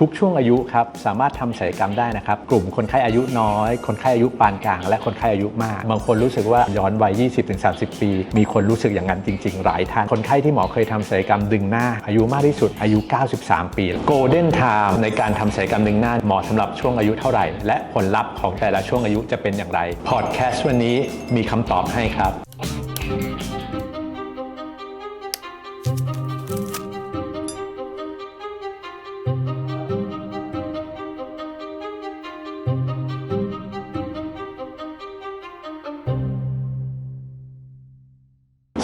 ทุกช่วงอายุครับสามารถทำศัลยกรรมได้นะครับ กลุ่มคนไข้อายุน้อย คนไข้อายุปานกลาง และคนไข้อายุมาก บางคนรู้สึกว่าย้อนวัย 20-30 ปี มีคนรู้สึกอย่างนั้นจริง ๆ หลายท่าน คนไข้ที่หมอเคยทำศัลยกรรมดึงหน้า อายุมากที่สุดอายุ 93 ปี Golden Time ในการทำศัลยกรรมดึงหน้าเหมาะสำหรับช่วงอายุเท่าไหร่ และผลลัพธ์ของแต่ละช่วงอายุจะเป็นอย่างไรพอดแคสต์วันนี้มีคำตอบให้ครับ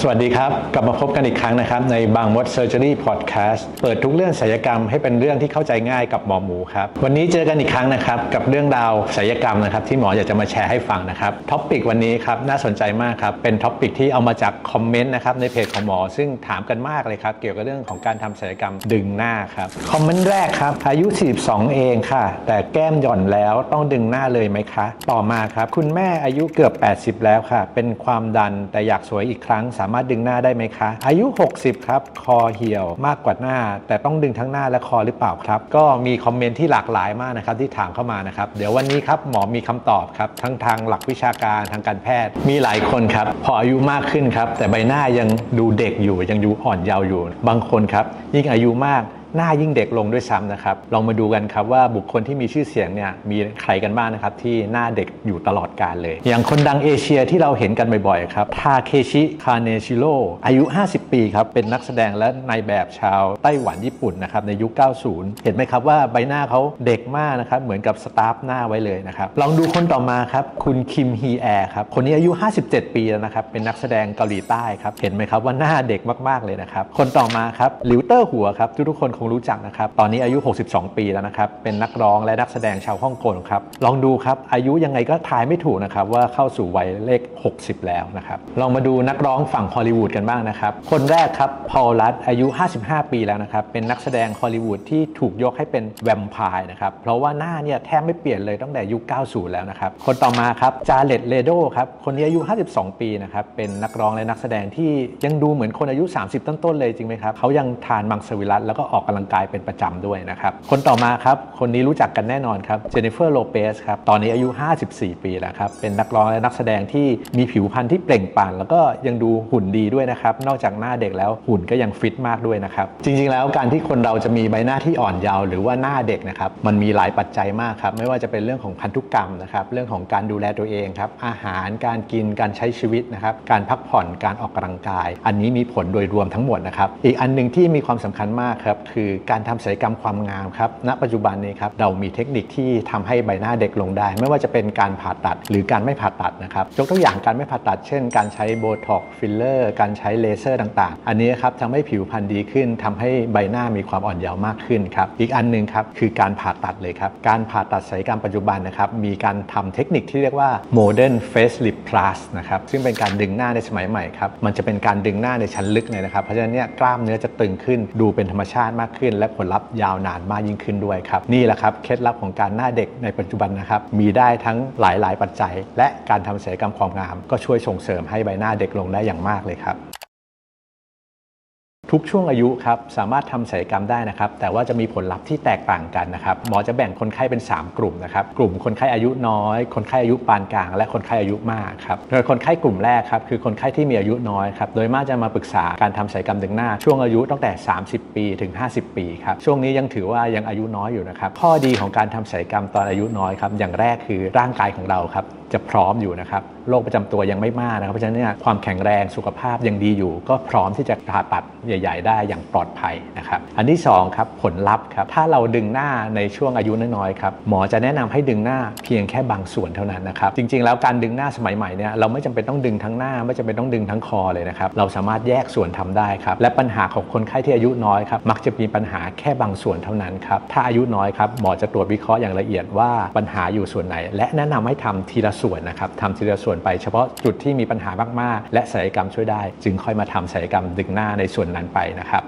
สวัสดีครับ กลับมาพบกันอีกครั้งนะครับ ในบางมด Surgery Podcast เปิดทุกเรื่องศัลยกรรมให้เป็นเรื่องที่เข้าใจง่ายกับหมอหมูครับ วันนี้เจอกันอีกครั้งนะครับ กับเรื่องราวศัลยกรรมนะครับ ที่หมออยากจะมาแชร์ให้ฟังนะครับท็อปิกวันนี้ครับน่าสนใจมากครับ เป็นท็อปิกที่เอามาจากคอมเมนต์นะครับในเพจของหมอ ซึ่งถามกันมากเลยครับเกี่ยวกับเรื่องของการทำศัลยกรรมดึงหน้าครับคอมเมนต์แรกครับอายุ 42 เองค่ะ แต่แก้มหย่อนแล้วต้องดึงหน้าเลยไหมคะ ต่อมาครับคุณแม่อายุเกือบ 80 แล้วค่ะ เป็นความดันแต่อยากสวยอีกครั้งสามารถดึงหน้าได้ไหมคะ อายุ 60 ครับ คอเหี่ยวมากกว่าหน้า แต่ต้องดึงทั้งหน้าและคอหรือเปล่าครับ ก็มีคอมเมนต์ที่หลากหลายมากนะครับที่ถามเข้ามานะครับ เดี๋ยววันนี้ครับหมอมีคำตอบครับ ทั้งทางหลักวิชาการทางการแพทย์ มีหลายคนครับ พออายุมากขึ้นครับ แต่ใบหน้ายังดูเด็กอยู่ยังดูอ่อนเยาว์อยู่ บางคนครับ ยิ่งอายุมาก หน้ายิ่งเด็กลงด้วยซ้ำนะครับ ลองมาดูกันครับว่าบุคคลที่มีชื่อเสียงเนี่ยมีใครกันบ้างนะครับที่หน้าเด็กอยู่ตลอดกาลเลย อย่างคนดังเอเชียที่เราเห็นกันบ่อยๆครับทาเคชิคาเนชิโร่อายุ 50 ปีครับเป็นนักแสดงและนายแบบชาวไต้หวันญี่ปุ่นนะครับในยุค 90 เห็นไหมครับว่าใบหน้าเขาเด็กมากนะครับเหมือนกับสตาร์ฟหน้าไว้เลยนะครับลองดูคนต่อมาครับคุณคิมฮีแอร์ครับคนนี้อายุ 57 ปีแล้วนะครับเป็นนักแสดงเกาหลีใต้ครับเห็นไหมครับว่าหน้าเด็กมากๆเลยนะครับคนต่อมาครับหลิวเตอร์หัวครับทุกๆคนคงรู้จักนะครับ ตอนนี้อายุ 62 ปีแล้วนะครับ เป็นนักร้องและนักแสดงชาวฮ่องกงครับ ลองดูครับ อายุยังไงก็ทายไม่ถูกนะครับ ว่าเข้าสู่วัยเลข 60 แล้วนะครับ ลองมาดูนักร้องฝั่งฮอลลีวูดกันบ้างนะครับ คนแรกครับ พอลลัดอายุ 55 ปีแล้วนะครับ เป็นนักแสดงฮอลลีวูดที่ถูกยกให้เป็นแวมไพร์นะครับ เพราะว่าหน้าเนี่ยแทบไม่เปลี่ยนเลยตั้งแต่ยุค 90 แล้วนะครับ คนต่อมาครับ จาเลตเลโดครับ คนนี้อายุ 52 ปีนะครับ เป็นนักร้องและนักแสดงที่ยังดูเหมือนคนอายุ 30 ต้นๆเลยจริงไหมครับ เขายังทานมังสวิรัตแล้วก็ออกกำลังกายเป็นประจำด้วยนะครับ คนต่อมาครับ คนนี้รู้จักกันแน่นอนครับเจนนิเฟอร์โลเปสครับ ตอนนี้อายุ 54 ปีแล้วครับ เป็นนักร้องและนักแสดงที่มีผิวพรรณที่เปล่งปลั่งแล้วก็ยังดูหุ่นดีด้วยนะครับ นอกจากหน้าเด็กแล้วหุ่นก็ยังฟิตมากด้วยนะครับ จริง ๆ แล้วการที่คนเราจะมีใบหน้าที่อ่อนเยาว์หรือว่าหน้าเด็กนะครับ มันมีหลายปัจจัยมากครับ ไม่ว่าจะเป็นเรื่องของพันธุกรรมนะครับ เรื่องของการดูแลตัวเองครับ อาหาร การกิน การใช้ชีวิตนะครับ การพักผ่อน การออกกำลังกาย อันนี้มีผลโดยรวมทั้งหมดนะครับ อีกอันหนึ่งที่มีความสำคัญมากครับคือการทำศัลยกรรมความงามครับณปัจจุบันนี้ครับเรามีเทคนิคที่ทำให้ใบหน้าเด็กลงได้ ไม่ว่าจะเป็นการผ่าตัดหรือการไม่ผ่าตัดนะครับยกตัวอย่างการไม่ผ่าตัด เช่น การใช้โบท็อกฟิลเลอร์การใช้เลเซอร์ต่างๆ อันนี้ครับทำให้ผิวพรรณดีขึ้นทำให้ใบหน้ามีความอ่อนเยาว์มากขึ้นครับอีกอันหนึ่งครับคือการผ่าตัดเลยครับการผ่าตัดศัลยกรรมปัจจุบันนะครับมีการทำเทคนิคที่เรียกว่า modern facelift plus นะครับซึ่งเป็นการดึงหน้าในสมัยใหม่ครับมันจะเป็นการดึงหน้าในชั้นลึกเลยนะครับเพราะฉะนั้นเนี่ยกล้ามเนื้อจะตึงขึ้นดูเป็นธรรมชาติมากขึ้น และผลลัพธ์ยาวนานมากยิ่งขึ้นด้วยครับ นี่แหละครับเคล็ดลับของการหน้าเด็กในปัจจุบันนะครับมีได้ทั้งหลาย ๆ ปัจจัย และการทำศัลยกรรมความงาม ก็ช่วยส่งเสริมให้ใบหน้าเด็กลงได้อย่างมากเลยครับ ทุกช่วงอายุครับสามารถทำศัลยกรรมได้นะครับ แต่ว่าจะมีผลลัพธ์ที่แตกต่างกันนะครับ หมอจะแบ่งคนไข้เป็น 3 กลุ่มนะครับ กลุ่มคนไข้อายุน้อย คนไข้อายุปานกลาง และคนไข้อายุมากครับ โดยคนไข้กลุ่มแรกครับคือคนไข้ที่มีอายุน้อยครับ โดยมากจะมาปรึกษาการทำศัลยกรรมดึงหน้า ช่วงอายุตั้งแต่ 30 ปีถึง 50 ปีครับ ช่วงนี้ยังถือว่ายังอายุน้อยอยู่นะครับ ข้อดีของการทำศัลยกรรมตอนอายุน้อยครับ อย่างแรกคือร่างกายของเราครับ จะพร้อมอยู่นะครับโรคประจำตัวยังไม่มากนะครับเพราะฉะนั้นเนี่ยความแข็งแรงสุขภาพยังดีอยู่ ก็พร้อมที่จะผ่าตัดใหญ่ ๆ ได้อย่างปลอดภัยนะครับอันที่2ครับผลลัพธ์ครับถ้าเราดึงหน้าในช่วงอายุน้อยๆครับหมอจะแนะนำให้ดึงหน้าเพียงแค่บางส่วนเท่านั้นนะครับจริง ๆ แล้วการดึงหน้าสมัยใหม่เนี่ยเราไม่จำเป็นต้องดึงทั้งหน้า ไม่จำเป็นต้องดึงทั้งคอเลยนะครับเราสามารถแยกส่วนทำได้ครับและปัญหาของคนไข้ที่อายุน้อยครับมักจะมีปัญหาแค่บางส่วนเท่านั้นครับถ้าอายุน้อยครับหมอจะตรวจวิเคราะห์อย่างละเอียดว่าปัญหาอยู่ส่วนไหน และแนะนำให้ทำทีละส่วนนะครับทำทีละส่วนไปเฉพาะจุดที่มีปัญหามากๆ และศัลยกรรมช่วยได้ จึงค่อยมาทำศัลยกรรมดึงหน้าในส่วนนั้นไปนะครับ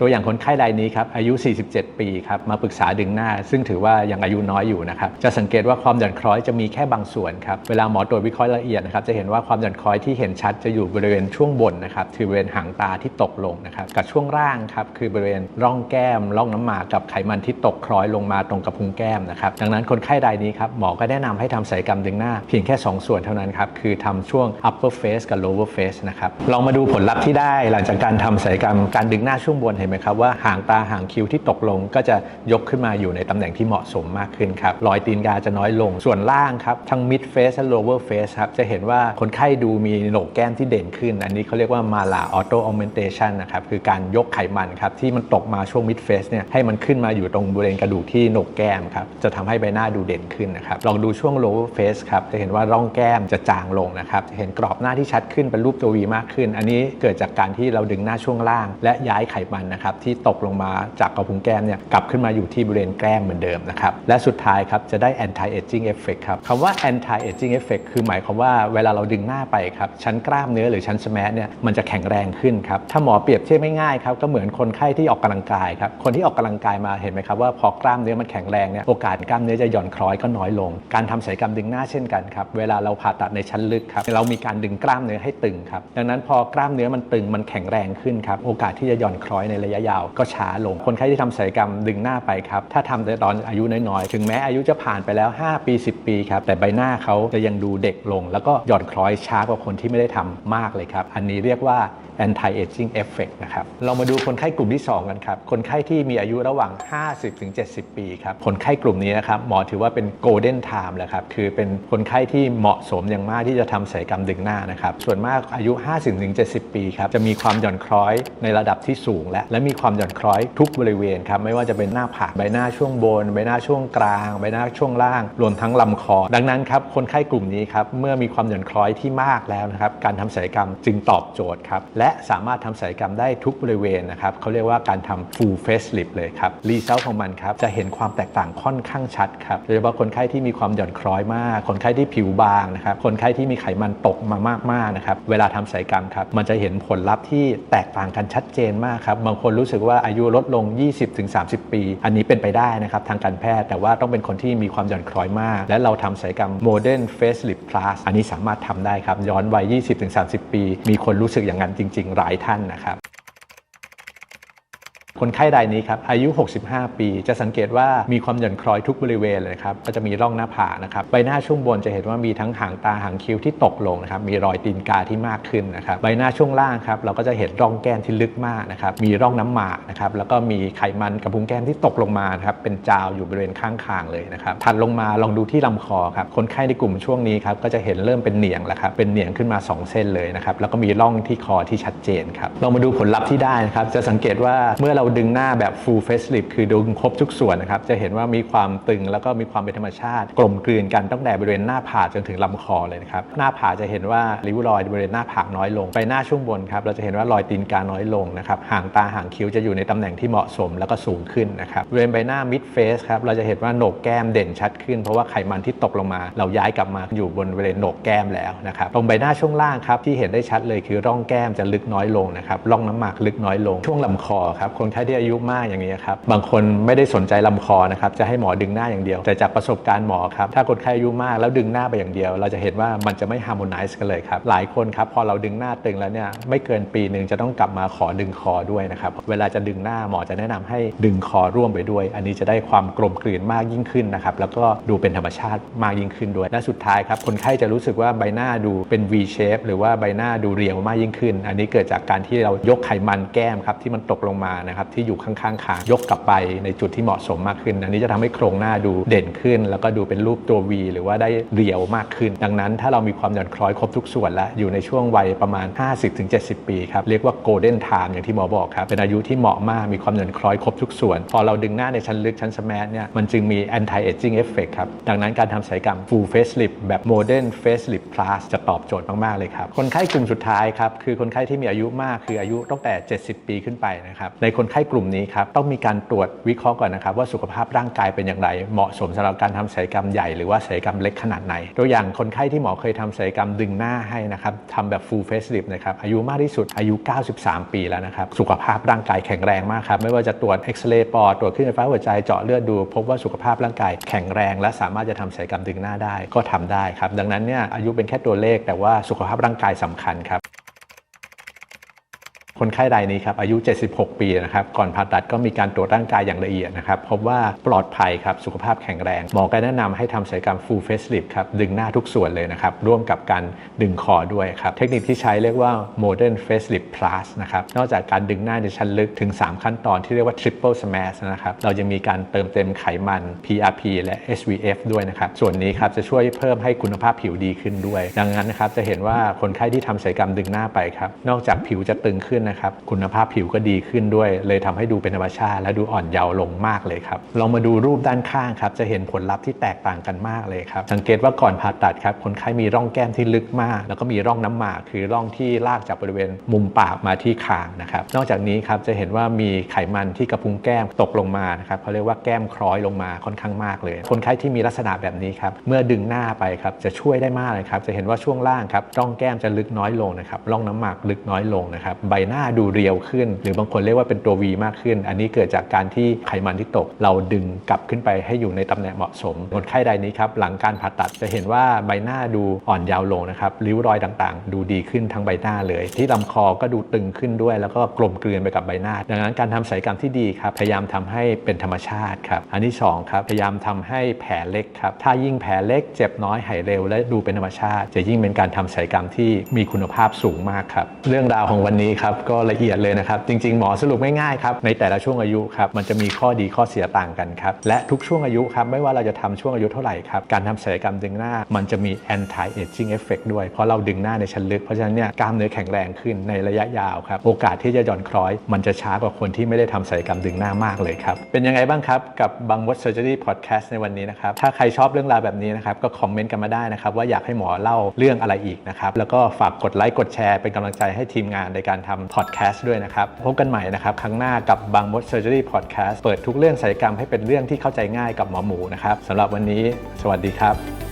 ตัวอย่างคนไข้รายนี้ครับอายุ 47 ปีครับมาปรึกษาดึงหน้า ซึ่งถือว่ายังอายุน้อยอยู่นะครับจะสังเกตว่าความหย่อนคล้อยจะมีแค่บางส่วนครับเวลาหมอตรวจวิเคราะห์ละเอียดนะครับจะเห็นว่าความหย่อนคล้อยที่เห็นชัดจะอยู่บริเวณช่วงบนนะครับคือบริเวณหางตาที่ตกลงนะครับกับช่วงล่างครับคือบริเวณร่องแก้มร่องน้ำหมากกับไขมันที่ตกคล้อยลงมาตรงกระพุ้งแก้มนะครับดังนั้นคนไข้รายนี้ครับหมอก็แนะนำให้ทำศัลยกรรมดึงหน้า เพียงแค่ 2 ส่วนเท่านั้นครับคือทำช่วง upper face กับ lower face นะครับลองมาดูผลลัพธ์ที่ได้หลังจากการทำศัลยกรรมการดึงหน้าช่วงบนเห็นไหมครับว่าหางตาหางคิ้วที่ตกลงก็จะยกขึ้นมาอยู่ในตำแหน่งที่เหมาะสมมากขึ้นครับรอยตีนกาจะน้อยลง ส่วนล่างครับทั้ง mid face และ lower face ครับจะเห็นว่าคนไข้ดูมีโหนกแก้มที่เด่นขึ้น อันนี้เขาเรียกว่า mala auto augmentation นะครับคือการยกไขมันครับที่มันตกมาช่วง mid face เนี่ยให้มันขึ้นมาอยู่ตรงบริเวณกระดูกที่โหนกแก้มครับจะทำให้ใบหน้าดูเด่นขึ้นนะครับลองดูช่วง lower face ครับจะเห็นว่าร่องแก้มจะจางลงนะครับจะเห็นกรอบหน้าที่ชัดขึ้นเป็นรูปตัว V มากขึ้น อันนี้เกิดจากการที่เราดึงหน้าช่วงล่าง และย้ายไขมันนะครับที่ตกลงมาจากกระพุ้งแก้มเนี่ยกลับขึ้นมาอยู่ที่บริเวณแก้มเหมือนเดิมนะครับและสุดท้ายครับจะได้ anti aging effect ครับคำว่า anti aging effect คือหมายความว่าเวลาเราดึงหน้าไปครับชั้นกล้ามเนื้อหรือชั้นสแมัเนี่ยมันจะแข็งแรงขึ้นครับถ้าหมอเปรียบเทียบไม่ง่ายครับก็เหมือนคนไข้ที่ออกกำลังกายครับคนที่ออกกำลังกายมาเห็นไหมครับว่าพอกล้ามเนื้อมันแข็งแรงเนี่ยโอกาสกล้ามเนื้อจะหย่อนคล้อยก็น้อยลง การทำศัลยกรรมดึงหน้าเช่นกันครับเวลาเราผ่าตัดในชั้นลึกครับเรามีการดึงกล้ามเนื้อให้ตึงครับดังนั้นพอกล้ามเนื้อมันตึงมันแข็งแรงขึ้นครับโอกาสที่จะหย่อนคล้อยในระยะยาวก็ช้าลง คนไข้ที่ทำศัลยกรรมดึงหน้าไปครับถ้าทำในตอนอายุน้อยๆ ถึงแม้อายุจะผ่านไปแล้ว 5 ปี 10 ปีครับแต่ใบหน้าเขาจะยังดูเด็กลง แล้วก็หย่อนคล้อยช้ากว่าคนที่ไม่ได้ทำมากเลยครับอันนี้เรียกว่า anti aging effect นะครับ เรามาดูคนไข้กลุ่มที่ 2 กันครับ คนไข้ที่มีอายุระหว่าง 50-70 ปีครับ คนไข้กลุ่มนี้นะครับ หมอถือว่าเป็น golden time แล้วครับ คือเป็นคนไข้ที่เหมาะสมอย่างมากที่จะทำศัลยกรรมดึงหน้านะครับ ส่วนมากอายุ 50-70 ปีครับ จะมีความหย่อนคล้อยในระดับที่สูง และและมีความหย่อนคล้อยทุกบริเวณครับ ไม่ว่าจะเป็นหน้าผากใบหน้าช่วงบน ใบหน้าช่วงกลาง ใบหน้าช่วงล่าง รวมทั้งลำคอ ดังนั้นครับ คนไข้กลุ่มนี้ครับ เมื่อมีความหย่อนคล้อยที่มากแล้วนะครับ การทำศัลยกรรมจึงตอบโจทย์ครับ และสามารถทำศัลยกรรมได้ทุกบริเวณนะครับเขาเรียกว่าการทำ full face lift เลยครับรีเซลของมันครับจะเห็นความแตกต่างค่อนข้างชัดครับโดยเฉพาะคนไข้ที่มีความหย่อนคล้อยมาก คนไข้ที่ผิวบางนะครับคนไข้ที่มีไขมันตกมามากๆนะครับเวลาทำศัลยกรรมครับมันจะเห็นผลลัพธ์ที่แตกต่างกันชัดเจนมากครับบางคนรู้สึกว่าอายุลดลง 20-30 ปี อันนี้เป็นไปได้นะครับทางการแพทย์ แต่ว่าต้องเป็นคนที่มีความหย่อนคล้อยมาก และเราทำศัลยกรรม modern face lift plus อันนี้สามารถทำได้ครับย้อนวัย 20-30 ปี มีคนรู้สึกอย่างนั้นจริงๆหลายท่านนะครับ คนไข้รายนี้ครับอายุ 65 ปี จะสังเกตว่ามีความหย่อนคล้อยทุกบริเวณเลยครับก็จะมีร่องหน้าผากนะครับใบหน้าช่วงบนจะเห็นว่ามีทั้งหางตาหางคิ้วที่ตกลงนะครับมีรอยตีนกาที่มากขึ้นนะครับใบหน้าช่วงล่างครับเราก็จะเห็นร่องแก้มที่ลึกมากนะครับมีร่องน้ำหมากนะครับแล้วก็มีไขมันกระพุ้งแก้มที่ตกลงมาครับเป็นจาวอยู่บริเวณข้างคางเลยนะครับถัดลงมาลองดูที่ลำคอครับคนไข้ในกลุ่มช่วงนี้ครับก็จะเห็นเริ่มเป็นเหนียงแล้วครับเป็นเหนียงขึ้นมา 2 เส้นเลยนะครับแล้วก็มีร่องที่คอที่ชัดเจนครับเรามาดูผลลัพธ์ที่ได้นะครับจะสังเกตว่าเมื่อเราดึงหน้าแบบ full face lift คือดึงครบทุกส่วนนะครับ จะเห็นว่ามีความตึงแล้วก็มีความเป็นธรรมชาติ กลมกลืนกันตั้งแต่บริเวณหน้าผากจนถึงลำคอเลยนะครับ หน้าผากจะเห็นว่าริ้วรอยบริเวณหน้าผากน้อยลง ไปหน้าช่วงบนครับเราจะเห็นว่ารอยตีนกาน้อยลงนะครับห่างตาห่างคิ้วจะอยู่ในตำแหน่งที่เหมาะสมแล้วก็สูงขึ้นนะครับบริเวณใบหน้า mid face ครับเราจะเห็นว่าโหนกแก้มเด่นชัดขึ้น เพราะว่าไขมันที่ตกลงมา เราย้ายกลับมาอยู่บนบริเวณโหนกแก้มแล้วนะครับตรงใบหน้าช่วงล่างครับที่เห็นได้ชัดเลยคือร่องแก้มจะลึกน้อยลงนะครับร่องน้ำหมากลึกน้อยลงช่วงลำคอครับคนไข้ที่อายุมากอย่างนี้ครับบางคนไม่ได้สนใจลำคอนะครับจะให้หมอดึงหน้าอย่างเดียว แต่จากประสบการณ์หมอครับถ้าคนไข้อายุมากแล้วดึงหน้าไปอย่างเดียว เราจะเห็นว่ามันจะไม่ฮาร์โมไนซ์กันเลยครับหลายคนครับพอเราดึงหน้าตึงแล้วเนี่ยไม่เกินปีหนึ่งจะต้องกลับมาขอดึงคอด้วยนะครับเวลาจะดึงหน้าหมอจะแนะนำให้ดึงคอร่วมไปด้วย อันนี้จะได้ความกลมกลืนมากยิ่งขึ้นนะครับแล้วก็ดูเป็นธรรมชาติมากยิ่งขึ้นด้วยและสุดท้ายครับคนไข้จะรู้สึกว่าใบหน้าดูเป็น V shape หรือว่าใบหน้าดูเรียวมากยิ่งขึ้น อันนี้เกิดจากการที่เรายกไขมันแก้มครับที่มันตกลงมานะครับที่อยู่ข้างๆคางยกกลับไปในจุดที่เหมาะสมมากขึ้น อันนี้จะทำให้โครงหน้าดูเด่นขึ้น แล้วก็ดูเป็นรูปตัว V หรือว่าได้เรียวมากขึ้น ดังนั้นถ้าเรามีความหย่อนคล้อยครบทุกส่วนแล้วอยู่ในช่วงวัยประมาณ 50-70 ปีครับเรียกว่า golden time อย่างที่หมอบอกครับเป็นอายุที่เหมาะมากมีความหย่อนคล้อยครบทุกส่วน พอเราดึงหน้าในชั้นลึกชั้นสแมัเนี่ยมันจึงมี anti aging effect ครับดังนั้นการทำศัลยกรรม full face lift แบบ modern face lift plus จะตอบโจทย์มากๆเลยครับคนไข้กลุ่มสุดท้ายครับคือคนไข้ที่มีอายุมากคืออายุตั้งแต่ 70 ปีขึ้นไปนะครับในคนไข้กลุ่มนี้ครับต้องมีการตรวจวิเคราะห์ก่อนนะครับว่าสุขภาพร่างกายเป็นอย่างไร เหมาะสมสำหรับการทำศัลยกรรมใหญ่หรือว่าศัลยกรรมเล็กขนาดไหน ตัวอย่างคนไข้ที่หมอเคยทำศัลยกรรมดึงหน้าให้นะครับทำแบบ full face lift นะครับอายุมากที่สุดอายุ 93 ปีแล้วนะครับสุขภาพร่างกายแข็งแรงมากครับไม่ว่าจะตรวจเอ็กซเรย์ปอดตรวจคลื่นไฟฟ้าหัวใจเจาะเลือดดู พบว่าสุขภาพร่างกายแข็งแรง และสามารถจะทำศัลยกรรมดึงหน้าได้ก็ทำได้ครับดังนั้นเนี่ยอายุเป็นแค่ตัวเลขแต่ว่าสุขภาพร่างกายสำคัญครับ คนไข้รายนี้ครับอายุ 76 ปีนะครับก่อนผ่าตัดก็มีการตรวจร่างกายอย่างละเอียดนะครับพบว่าปลอดภัยครับสุขภาพแข็งแรง หมอก็แนะนำให้ทำศัลยกรรม full face lift ครับดึงหน้าทุกส่วนเลยนะครับร่วมกับการดึงคอด้วยครับเทคนิคที่ใช้เรียกว่า modern face lift plus นะครับนอกจากการดึงหน้าในชั้นลึกถึง 3 ขั้นตอนที่เรียกว่า triple smash นะครับเราจะมีการเติมเต็มไขมัน PRP และ SVF ด้วยนะครับส่วนนี้ครับจะช่วยเพิ่มให้คุณภาพผิวดีขึ้นด้วย ดังนั้นนะครับจะเห็นว่าคนไข้ที่ทำศัลยกรรมดึงหน้าไปครับนอกจากผิวจะตึงขึ้นนะครับคุณภาพผิวก็ดีขึ้นด้วย เลยทำให้ดูเป็นธรรมชาติ และดูอ่อนเยาว์ลงมากเลยครับลองมาดูรูปด้านข้างครับจะเห็นผลลัพธ์ที่แตกต่างกันมากเลยครับสังเกตว่าก่อนผ่าตัดครับคนไข้มีร่องแก้มที่ลึกมาก แล้วก็มีร่องน้ำหมากคือร่องที่ลากจากบริเวณมุมปากมาที่คางนะครับนอกจากนี้ครับจะเห็นว่ามีไขมันที่กระพุ้งแก้มตกลงมานะครับเขาเรียกว่าแก้มคล้อยลงมาค่อนข้างมากเลย คนไข้ที่มีลักษณะแบบนี้ครับเมื่อดึงหน้าไปครับจะช่วยได้มากเลยครับจะเห็นว่าช่วงล่างครับร่องแก้มจะลึกน้อยลงนะครับร่องน้ำหมากลึกน้อยลงนะครับใบหน้าดูเรียวขึ้น หรือบางคนเรียกว่าเป็นตัว V มากขึ้น อันนี้เกิดจากการที่ไขมันที่ตก เราดึงกลับขึ้นไปให้อยู่ในตำแหน่งเหมาะสมคนไข้รายนี้ครับหลังการผ่าตัดจะเห็นว่าใบหน้าดูอ่อนยาวลงนะครับริ้วรอยต่างๆ ดูดีขึ้นทั้งใบหน้าเลย ที่ลำคอก็ดูตึงขึ้นด้วย แล้วก็กลมกลืนไปกับใบหน้า ดังนั้นการทำศัลยกรรมที่ดีครับพยายามทำให้เป็นธรรมชาติครับอันที่สองครับพยายามทำให้แผลเล็กครับถ้ายิ่งแผลเล็กเจ็บน้อยหายเร็ว และดูเป็นธรรมชาติ จะยิ่งเป็นการทำศัลยกรรมที่มีคุณภาพสูงมากครับเรื่องราวของวันนี้ครับก็ละเอียดเลยนะครับ จริง ๆ หมอสรุปง่ายๆครับในแต่ละช่วงอายุครับมันจะมีข้อดีข้อเสียต่างกันครับและทุกช่วงอายุครับไม่ว่าเราจะทำช่วงอายุเท่าไหร่ครับการทำศัลยกรรมดึงหน้า มันจะมี anti aging effect ด้วย เพราะเราดึงหน้าในชั้นลึก เพราะฉะนั้นเนี่ยกล้ามเนื้อแข็งแรงขึ้นในระยะยาวครับโอกาสที่จะหย่อนคล้อย มันจะช้ากว่าคนที่ไม่ได้ทำศัลยกรรมดึงหน้ามากเลยครับเป็นยังไงบ้างครับกับบางวัด surgery podcast ในวันนี้นะครับถ้าใครชอบเรื่องราวแบบนี้นะครับก็คอมเมนต์กันมาได้นะครับว่าอยากให้หมอเล่าเรื่องอะไรอีกนะครับแล้วก็ฝากกดไลค์กดแชร์เป็นกำลังใจให้ทีมงานในการทำอดแคสต์ด้วยนะครับ พบกันใหม่นะครับ ครั้งหน้ากับบางมดเซอร์เจอรี่พอดแคสต์เปิดทุกเรื่องศัลยกรรมให้เป็นเรื่องที่เข้าใจง่ายกับหมอหมูนะครับสำหรับวันนี้ สวัสดีครับ